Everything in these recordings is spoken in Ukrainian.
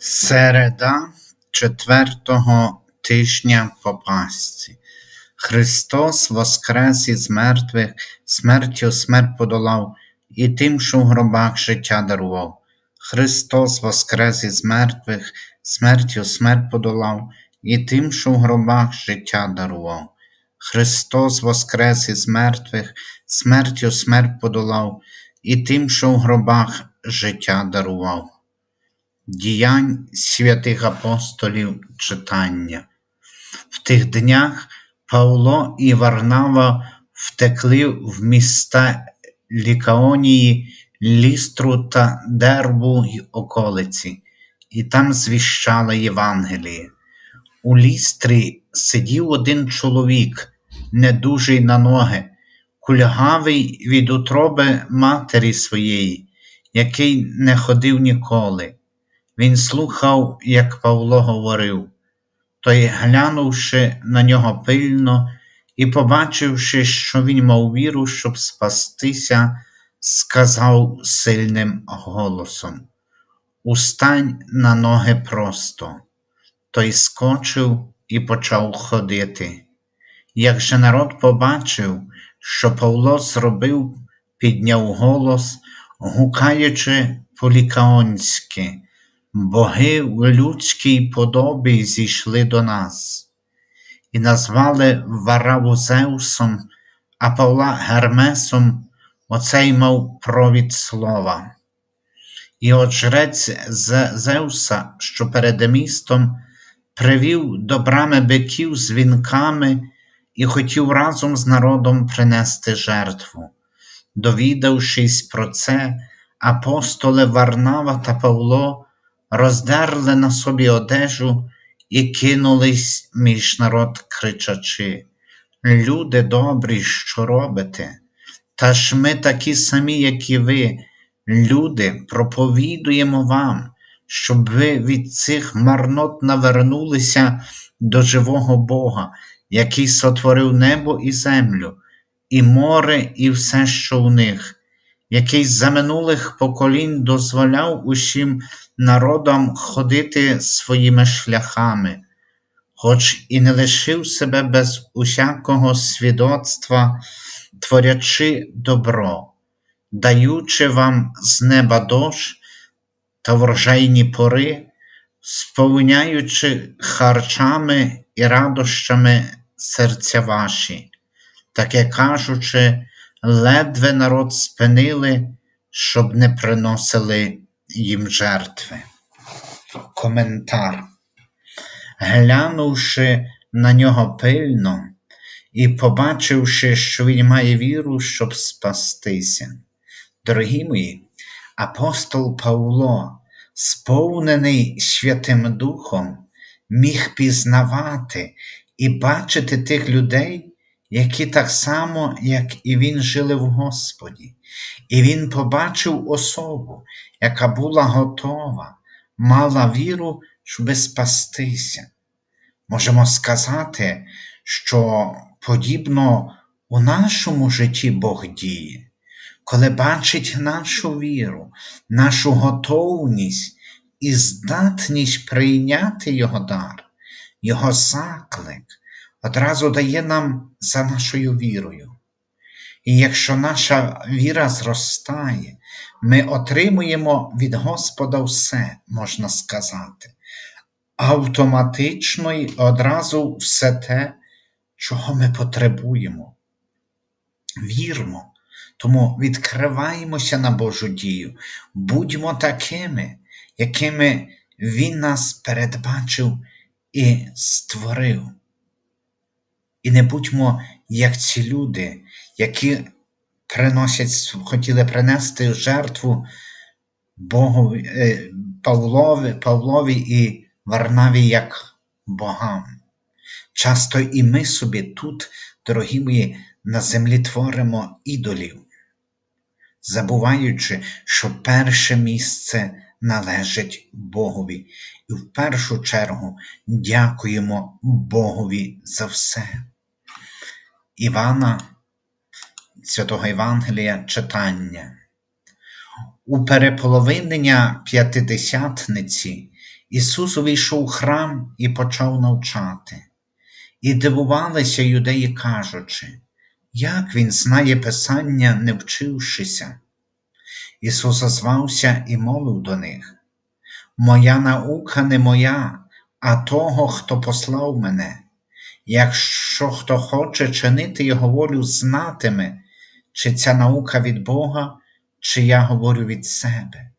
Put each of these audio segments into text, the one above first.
Середа четвертого тижня по Пасці. Христос воскрес із мертвих, смертю смерть подолав, і тим, що в гробах життя дарував. Христос воскрес із мертвих, смертю смерть подолав, і тим, що в гробах життя дарував. Христос воскрес із мертвих, смертю смерть подолав, і тим, що в гробах життя дарував. Діянь святих апостолів читання. В тих днях Павло і Варнава втекли в міста Лікаонії, Лістру та Дербу й околиці, і там звіщали Євангеліє. У лістрі сидів один чоловік, недужий на ноги, кульгавий від утроби матері своєї, який не ходив ніколи. Він слухав, як Павло говорив, той, глянувши на нього пильно і побачивши, що він мав віру, щоб спастися, сказав сильним голосом: Устань на ноги просто. Той скочив і почав ходити. Як же народ побачив, що Павло зробив, підняв голос, гукаючи по-лікаонськи, боги в людській подобі зійшли до нас, і назвали Вараву Зеусом, а Павла Гермесом, оцей мав провід слова. І от жрець Зеуса, що перед містом, привів до брами биків з вінками і хотів разом з народом принести жертву. Довідавшись про це, апостоли Варнава та Павло роздерли на собі одежу і кинулись між народ, кричачи: Люди добрі, що робите? Та ж ми такі самі, як і ви, люди, проповідуємо вам, щоб ви від цих марнот навернулися до живого Бога, який сотворив небо і землю, і море, і все, що в них, який за минулих поколінь дозволяв усім народам ходити своїми шляхами, хоч і не лишив себе без усякого свідоцтва, творячи добро, даючи вам з неба дощ та врожайні пори, сповняючи харчами і радощами серця ваші, таке кажучи, ледве народ спинили, щоб не приносили їм жертви. Коментар. Глянувши на нього пильно і побачивши, що він має віру, щоб спастися. Дорогі мої, апостол Павло, сповнений Святим Духом, міг пізнавати і бачити тих людей, які так само, як і він, жили в Господі, і він побачив особу, яка була готова, мала віру, щоби спастися. Можемо сказати, що подібно у нашому житті Бог діє, коли бачить нашу віру, нашу готовність і здатність прийняти Його дар, Його заклик, одразу дає нам за нашою вірою. І якщо наша віра зростає, ми отримуємо від Господа все, можна сказати, автоматично й одразу все те, чого ми потребуємо. Вірмо, тому відкриваємося на Божу дію, будьмо такими, якими Він нас передбачив і створив. І не будьмо як ці люди, які приносять, хотіли принести жертву Богові, е, Павлові, Павлові і Варнаві як богам. Часто і ми собі тут, дорогі мої, на землі творимо ідолів, забуваючи, що перше місце належить Богові, і в першу чергу дякуємо Богові за все. Івана, Святого Євангелія читання. У переполовинення п'ятидесятниці Ісус увійшов у храм і почав навчати. І дивувалися юдеї, кажучи, як він знає Писання, не вчившися. Ісус озвався і мовив до них: Моя наука не моя, а того, хто послав мене. Якщо хто хоче чинити Його волю, знатиме, чи ця наука від Бога, чи я говорю від себе.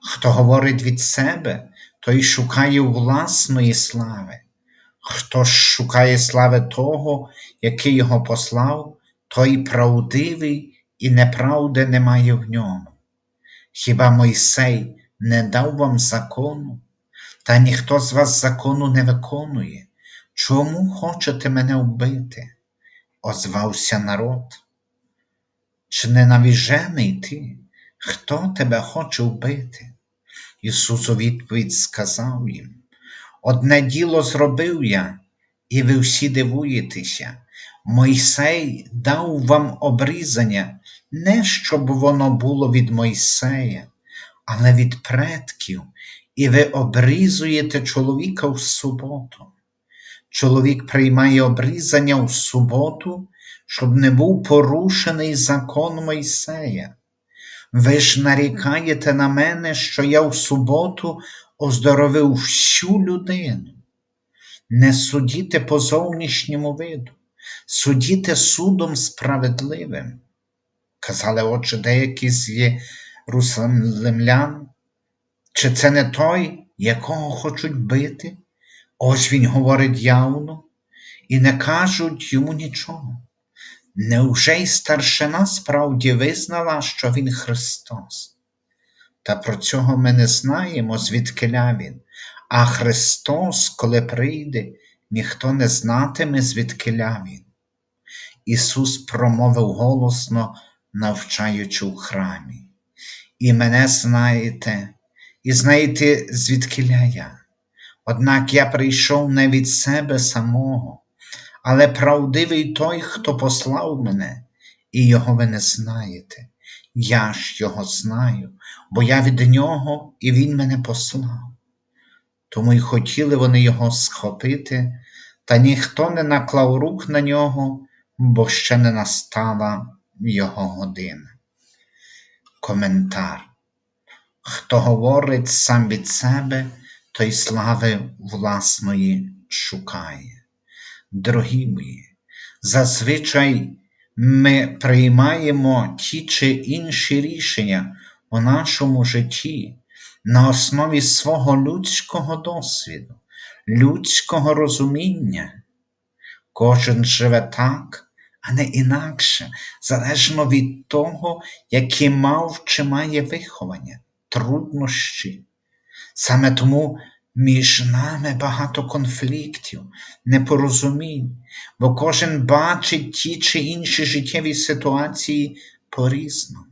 Хто говорить від себе, той шукає власної слави. Хто ж шукає слави того, який його послав, той правдивий і неправди немає в ньому. Хіба Мойсей не дав вам закону, та ніхто з вас закону не виконує? Чому хочете мене вбити? озвався народ. Чи не навіжений ти? Хто тебе хоче вбити? Ісус у відповідь сказав їм: Одне діло зробив я, і ви всі дивуєтеся. Мойсей дав вам обрізання, не щоб воно було від Мойсея, але від предків, і ви обрізуєте чоловіка в суботу. Чоловік приймає обрізання в суботу, щоб не був порушений закон Мойсея. Ви ж нарікаєте на мене, що я в суботу оздоровив всю людину. Не судіте по зовнішньому виду, судіте судом справедливим. Казали, отже, деякі з єрусалимлян, чи це не той, якого хочуть бити? Ось він говорить явно, і не кажуть йому нічого. Невже й старшина справді визнала, що він Христос? Та про цього ми не знаємо, звідкиля він, а Христос, коли прийде, ніхто не знатиме, звідкиля він. Ісус промовив голосно, навчаючи в храмі. І мене знаєте, і знаєте, звідкиля я. Однак я прийшов не від себе самого, але правдивий той, хто послав мене, і його ви не знаєте. Я ж його знаю, бо я від нього, і він мене послав. Тому й хотіли вони його схопити, та ніхто не наклав рук на нього, бо ще не настала його година. Коментар. Хто говорить сам від себе, той слави власної шукає. Дорогі мої, зазвичай ми приймаємо ті чи інші рішення у нашому житті на основі свого людського досвіду, людського розуміння. Кожен живе так, а не інакше, залежно від того, яке мав чи має виховання, труднощі. Саме тому між нами багато конфліктів, непорозумінь, бо кожен бачить ті чи інші життєві ситуації по-різному.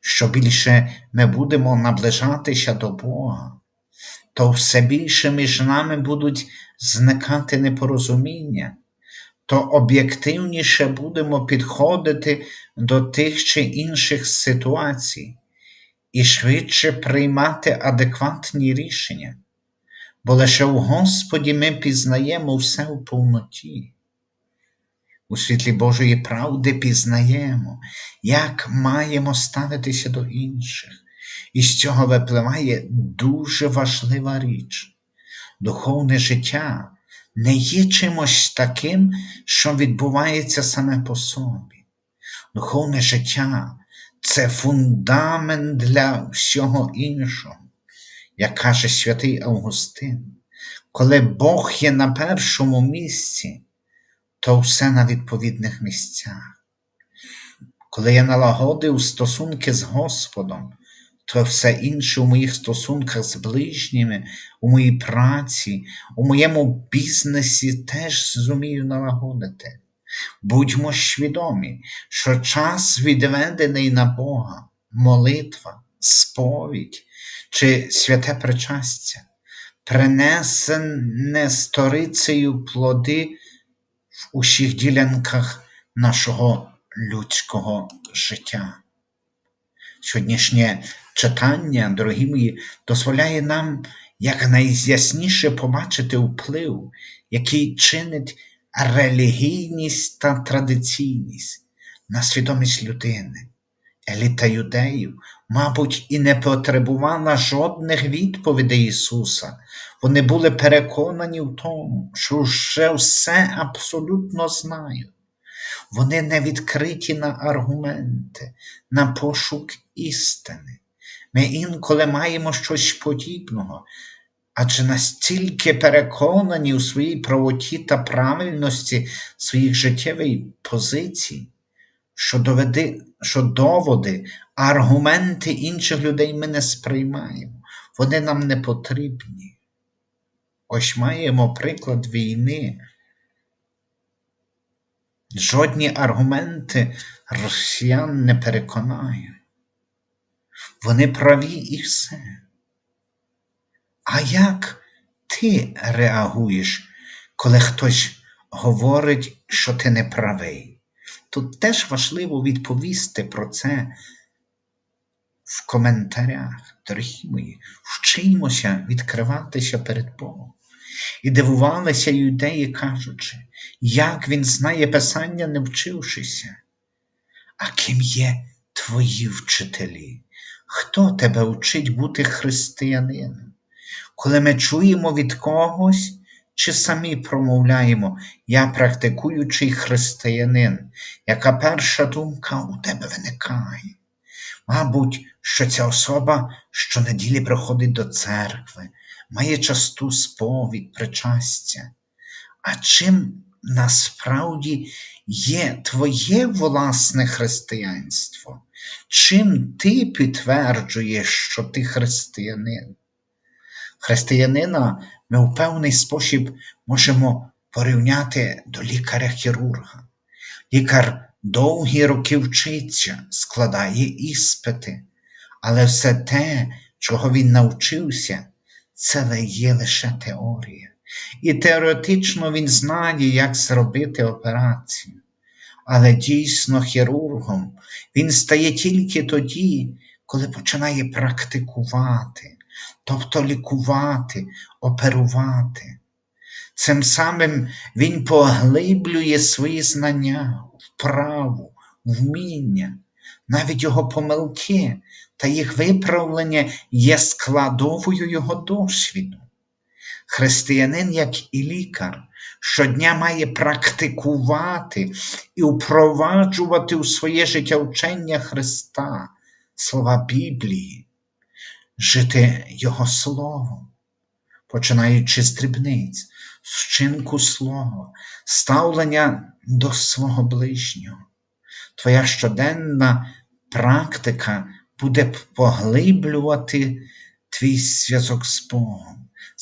Що більше ми будемо наближатися до Бога, то все більше між нами будуть зникати непорозуміння, то об'єктивніше будемо підходити до тих чи інших ситуацій і швидше приймати адекватні рішення, бо лише в Господі ми пізнаємо все в повноті. У світлі Божої правди пізнаємо, як маємо ставитися до інших, і з цього випливає дуже важлива річ. Духовне життя не є чимось таким, що відбувається саме по собі. Духовне життя це фундамент для всього іншого, як каже святий Августин. Коли Бог є на першому місці, то все на відповідних місцях. Коли я налагодив стосунки з Господом, то все інше у моїх стосунках з ближніми, у моїй праці, у моєму бізнесі теж зумію налагодити. Будьмо свідомі, що час відведений на Бога, молитва, сповідь чи святе причастя, принесене сторицею плоди в усіх ділянках нашого людського життя. Сьогоднішнє читання, дорогі мої, дозволяє нам якнайясніше побачити вплив, який чинить релігійність та традиційність на свідомість людини. Еліта юдеїв, мабуть, і не потребувала жодних відповідей Ісуса. Вони були переконані в тому, що вже все абсолютно знають. Вони не відкриті на аргументи, на пошук істини. Ми інколи маємо щось подібного, адже настільки переконані у своїй правоті та правильності своїх життєвих позицій, що, доведи, що доводи, аргументи інших людей ми не сприймаємо. Вони нам не потрібні. Ось маємо приклад війни. Жодні аргументи росіян не переконають. Вони праві і все. А як ти реагуєш, коли хтось говорить, що ти не правий? Тут теж важливо відповісти про це в коментарях. Дорогі мої, вчимося відкриватися перед Богом. І дивувалися юдеї, кажучи, як він знає Писання, не вчившися. А ким є твої вчителі? Хто тебе вчить бути християнином? Коли ми чуємо від когось, чи самі промовляємо, я практикуючий християнин, яка перша думка у тебе виникає? Мабуть, що ця особа щонеділі приходить до церкви, має часту сповідь, причастя. А чим насправді є твоє власне християнство? Чим ти підтверджуєш, що ти християнин? Християнина ми в певний спосіб можемо порівняти до лікаря-хірурга. Лікар довгі роки вчиться, складає іспити, але все те, чого він навчився, це є лише теорія. І теоретично він знає, як зробити операцію. Але дійсно хірургом він стає тільки тоді, коли починає практикувати, тобто лікувати, оперувати. Цим самим він поглиблює свої знання, вправу, вміння, навіть його помилки та їх виправлення є складовою його досвіду. Християнин, як і лікар, щодня має практикувати і впроваджувати у своє життя вчення Христа, слова Біблії, жити Його Словом, починаючи з дрібниць, з вчинку слова, ставлення до свого ближнього. Твоя щоденна практика буде поглиблювати твій зв'язок з Богом,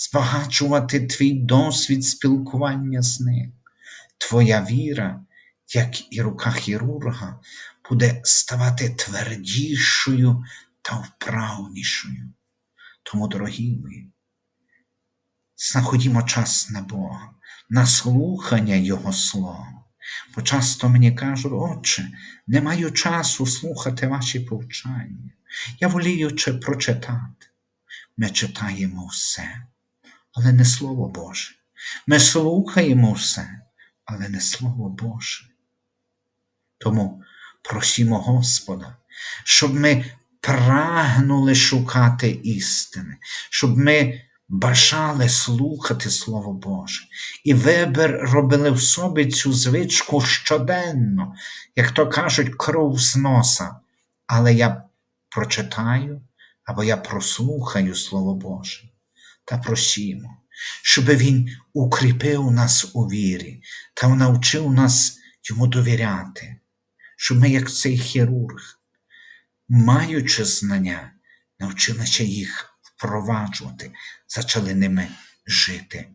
збагачувати твій досвід спілкування з ним. Твоя віра, як і рука хірурга, буде ставати твердішою та вправнішою. Тому, дорогі мої, знаходімо час на Бога, на слухання Його Слова. Бо часто мені кажуть, отче, не маю часу слухати ваші повчання. Я волію чи прочитати. Ми читаємо все, але не Слово Боже. Ми слухаємо все, але не Слово Боже. Тому просімо Господа, щоб ми прагнули шукати істини, щоб ми бажали слухати Слово Боже, і вибір робили в собі цю звичку щоденно, як то кажуть, кров з носа. Але я прочитаю або я прослухаю Слово Боже та просімо, щоб Він укріпив нас у вірі та навчив нас йому довіряти, щоб ми, як цей хірург, маючи знання, навчилися їх впроваджувати, почали ними жити.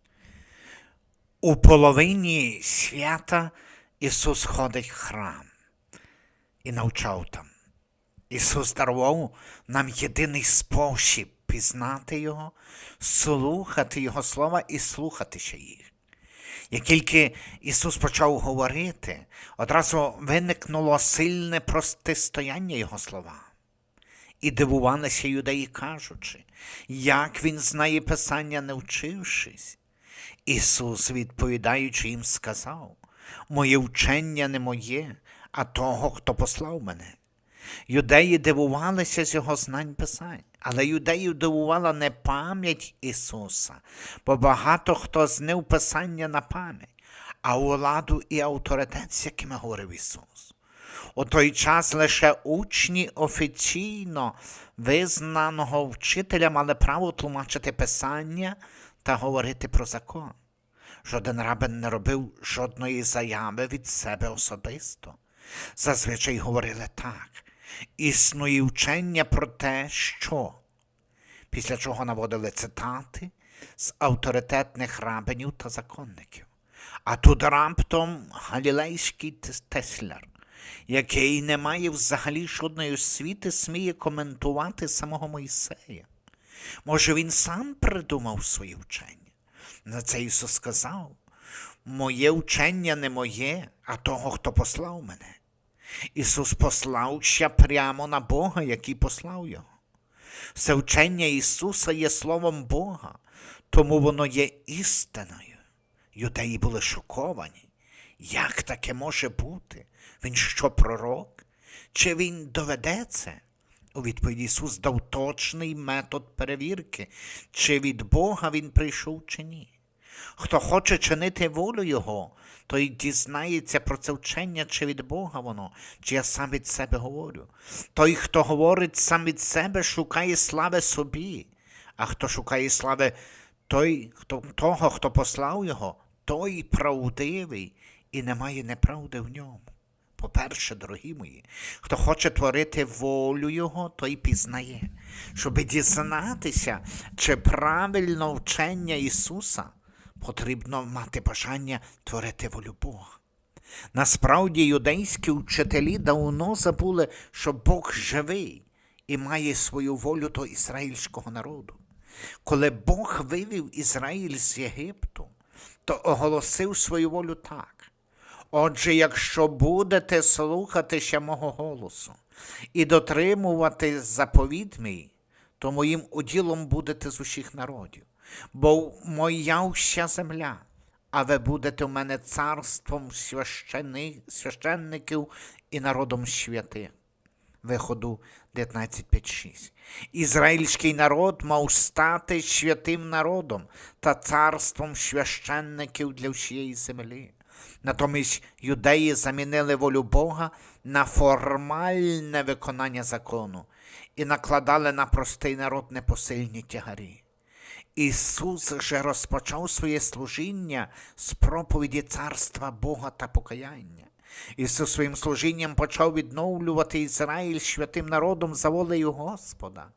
У половині свята Ісус ходить в храм і навчав там. Ісус дарував нам єдиний спосіб пізнати Його, слухати Його слова і слухатися їх. Як тільки Ісус почав говорити, одразу виникнуло сильне протистояння Його словам. І дивувалися юдеї, кажучи, як він знає Писання, не вчившись. Ісус, відповідаючи їм, сказав: Моє вчення не моє, а того, хто послав мене. Юдеї дивувалися з його знань Писань, але юдеїв дивувала не пам'ять Ісуса, бо багато хто знив Писання на пам'ять, а владу і авторитет, з якими говорив Ісус. У той час лише учні офіційно визнаного вчителя мали право тлумачити Писання та говорити про закон. Жоден рабин не робив жодної заяви від себе особисто. Зазвичай говорили так. Існує вчення про те, що, після чого наводили цитати з авторитетних рабинів та законників. А тут раптом галілейський тес- Тесляр, який не має взагалі жодної освіти, сміє коментувати самого Мойсея. Може, він сам придумав своє вчення? На це Ісус сказав: Моє вчення не моє, а того, хто послав мене. Ісус послався прямо на Бога, який послав Його. Все вчення Ісуса є Словом Бога, тому воно є істиною. Юдеї були шоковані. Як таке може бути? Він що, пророк? Чи він доведе це? У відповідь Ісус дав точний метод перевірки, чи від Бога він прийшов чи ні. Хто хоче чинити волю Його, той дізнається про це вчення, чи від Бога воно, чи я сам від себе говорю. Той, хто говорить сам від себе, шукає слави собі, а хто шукає слави той, хто, того, хто послав його, той правдивий і немає неправди в ньому. По-перше, дорогі мої, хто хоче творити волю Його, той пізнає, щоби дізнатися, чи правильно вчення Ісуса, потрібно мати бажання творити волю Бога. Насправді юдейські вчителі давно забули, що Бог живий і має свою волю до ізраїльського народу. Коли Бог вивів Ізраїль з Єгипту, то оголосив свою волю так. Отже, якщо будете слухатися мого голосу і дотримувати заповідь мій, то моїм уділом будете з усіх народів, бо моя вся земля, а ви будете в мене царством священників і народом святих. Виходу 19.5.6. Ізраїльський народ мав стати святим народом та царством священників для всієї землі. Натомість юдеї замінили волю Бога на формальне виконання закону і накладали на простий народ непосильні тягарі. Ісус же розпочав своє служіння з проповіді царства Бога та покаяння. Ісус своїм служінням почав відновлювати Ізраїль святим народом за волею Господа.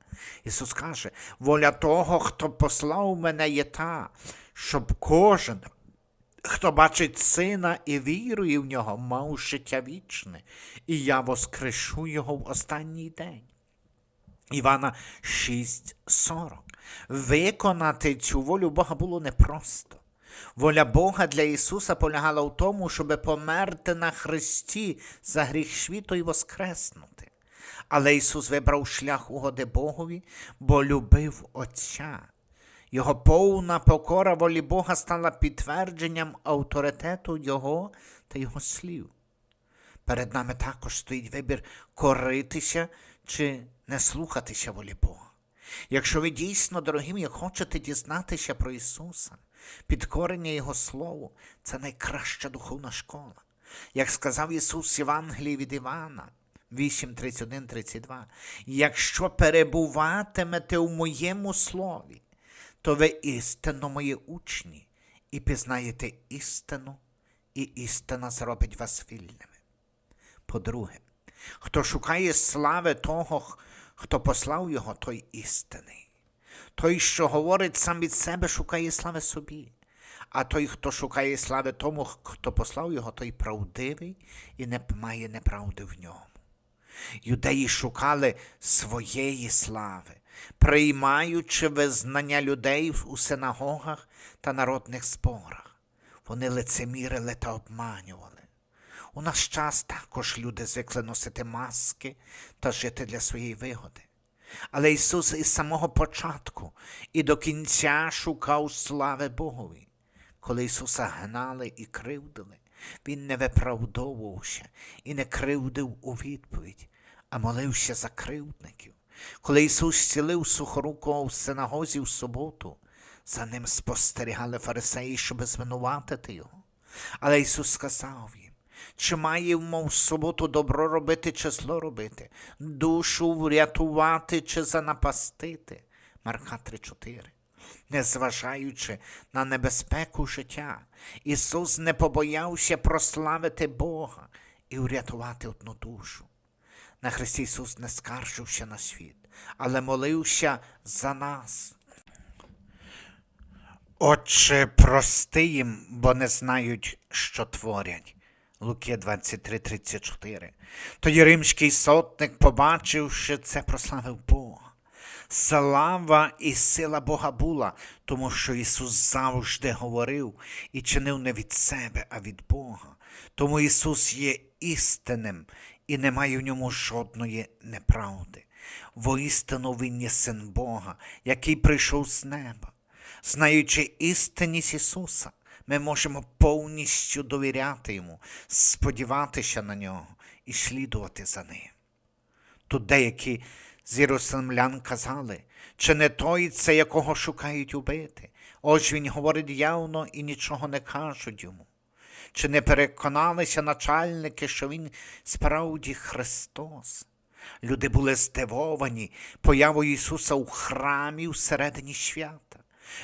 Ісус каже, воля того, хто послав мене, є та, щоб кожен, хто бачить сина і вірує в нього, мав життя вічне, і я воскрешу його в останній день. Івана 6.40. Виконати цю волю Бога було непросто. Воля Бога для Ісуса полягала в тому, щоб померти на Христі за гріх світу і воскреснути. Але Ісус вибрав шлях угоди Богові, бо любив Отця. Його повна покора волі Бога стала підтвердженням авторитету Його та Його слів. Перед нами також стоїть вибір коритися чи не слухатися волі Бога. Якщо ви дійсно, дорогі мої, хочете дізнатися про Ісуса, підкорення Його Слову це найкраща духовна школа. Як сказав Ісус в Євангелії від Івана 8, 31, 32, якщо перебуватимете у моєму слові, то ви істинно мої учні і пізнаєте істину, і істина зробить вас вільними. По-друге, хто шукає слави того, хто послав його, той істинний. Той, що говорить сам від себе, шукає слави собі. А той, хто шукає слави тому, хто послав його, той правдивий і не має неправди в ньому. Юдеї шукали своєї слави, приймаючи визнання людей у синагогах та народних зборах. Вони лицемірили та обманювали. У наш час також люди звикли носити маски та жити для своєї вигоди. Але Ісус із самого початку і до кінця шукав слави Богові. Коли Ісуса гнали і кривдили, Він не виправдовувався і не кривдив у відповідь, а молився за кривдників. Коли Ісус зцілив сухорукого в синагозі в суботу, за ним спостерігали фарисеї, щоб звинуватити його. Але Ісус сказав їм, чи маємо в суботу добро робити чи зло робити, душу врятувати чи занапастити. Марка 3.4. Незважаючи на небезпеку життя, Ісус не побоявся прославити Бога і врятувати одну душу. На Христі Ісус не скаржився на світ, але молився за нас. Отче, прости їм, бо не знають, що творять. Луки 23:34. Тоді римський сотник, побачивши це, прославив Бога. Слава і сила Бога була, тому що Ісус завжди говорив і чинив не від себе, а від Бога. Тому Ісус є істинним і немає в ньому жодної неправди. Воістину Він є син Бога, який прийшов з неба. Знаючи істинність Ісуса, ми можемо повністю довіряти Йому, сподіватися на нього і слідувати за Ним. Тут деякі з єрусалимлян казали, чи не той це, якого шукають убити. Ось він говорить явно і нічого не кажуть йому. Чи не переконалися начальники, що він справді Христос? Люди були здивовані появою Ісуса у храмі всередині свята.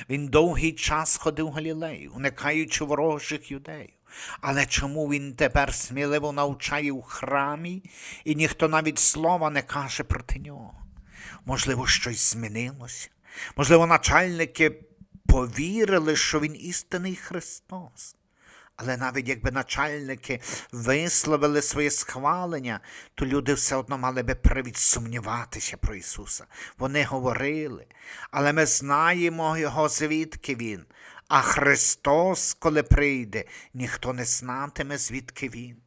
Він довгий час ходив Галілею, уникаючи ворожих юдеїв. Але чому він тепер сміливо навчає у храмі, і ніхто навіть слова не каже проти нього? Можливо, щось змінилося. Можливо, начальники повірили, що він істинний Христос. Але навіть якби начальники висловили своє схвалення, то люди все одно мали би привід сумніватися про Ісуса. Вони говорили, але ми знаємо Його, звідки Він. А Христос, коли прийде, ніхто не знатиме, звідки Він.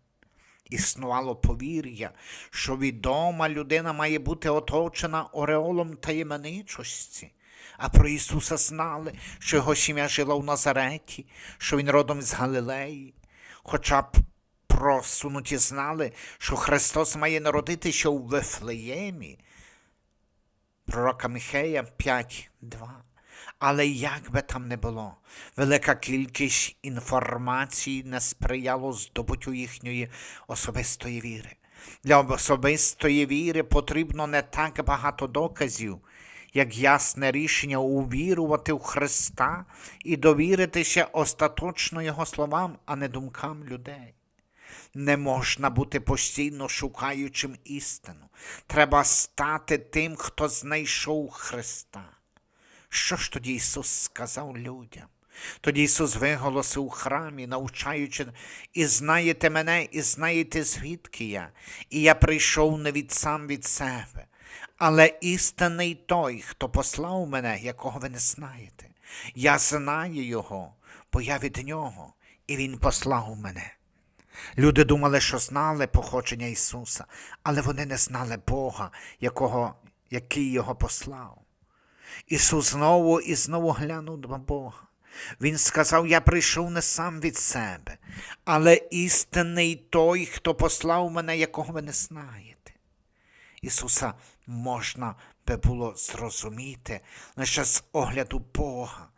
Існувало повір'я, що відома людина має бути оточена ореолом таємничості. А про Ісуса знали, що його сім'я жила в Назареті, що він родом з Галилеї. Хоча б просунуті знали, що Христос має народитися у Вифлеємі. Пророка Михея 5.2. Але як би там не було, велика кількість інформації не сприяло здобуттю їхньої особистої віри. Для особистої віри потрібно не так багато доказів, як ясне рішення увірувати в Христа і довіритися остаточно Його словам, а не думкам людей. Не можна бути постійно шукаючим істину. Треба стати тим, хто знайшов Христа. Що ж тоді Ісус сказав людям? Тоді Ісус виголосив у храмі, навчаючи, і знаєте мене, і знаєте, звідки я, і я прийшов не від сам від себе, але істинний той, хто послав мене, якого ви не знаєте. Я знаю Його, бо я від нього, і Він послав мене. Люди думали, що знали походження Ісуса, але вони не знали Бога, якого, який Його послав. Ісус знову і знову глянув на Бога. Він сказав: Я прийшов не сам від себе, але істинний той, хто послав мене, якого ви не знаєте. Ісуса можна би було зрозуміти лише з огляду Бога,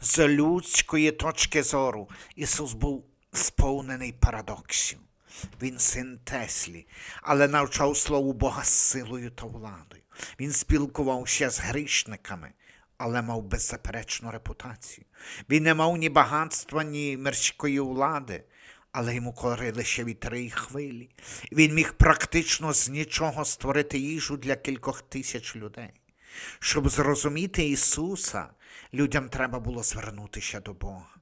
з людської точки зору. Ісус був сповнений парадоксів. Він син Теслі, але навчав слову Бога силою та владою. Він спілкувався з грішниками, але мав беззаперечну репутацію. Він не мав ні багатства, ні мирської влади, але йому корили ще вітри й хвилі. Він міг практично з нічого створити їжу для кількох тисяч людей. Щоб зрозуміти Ісуса, людям треба було звернутися до Бога.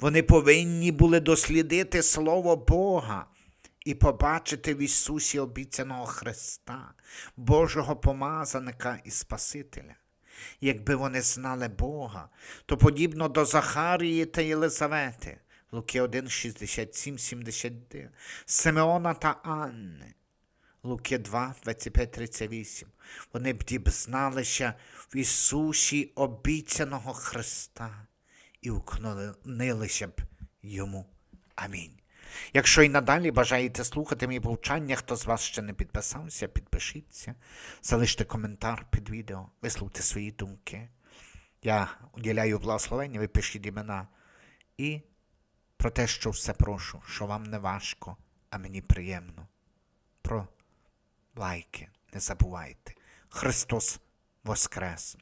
Вони повинні були дослідити Слово Бога і побачити в Ісусі обіцяного Христа, Божого помазаника і Спасителя. Якби вони знали Бога, то подібно до Захарії та Єлизавети, Луки 1, 67, 79, Симеона та Анни, Луки 2, 25, 38. Вони б дібзналися в Ісусі обіцяного Христа і уклонилися б йому. Амінь. Якщо і надалі бажаєте слухати мої повчання, хто з вас ще не підписався, підпишіться, залиште коментар під відео, висловте свої думки. Я уділяю благословення, ви пишіть імена. І про те, що все прошу, що вам не важко, а мені приємно. Про лайки не забувайте. Христос Воскрес!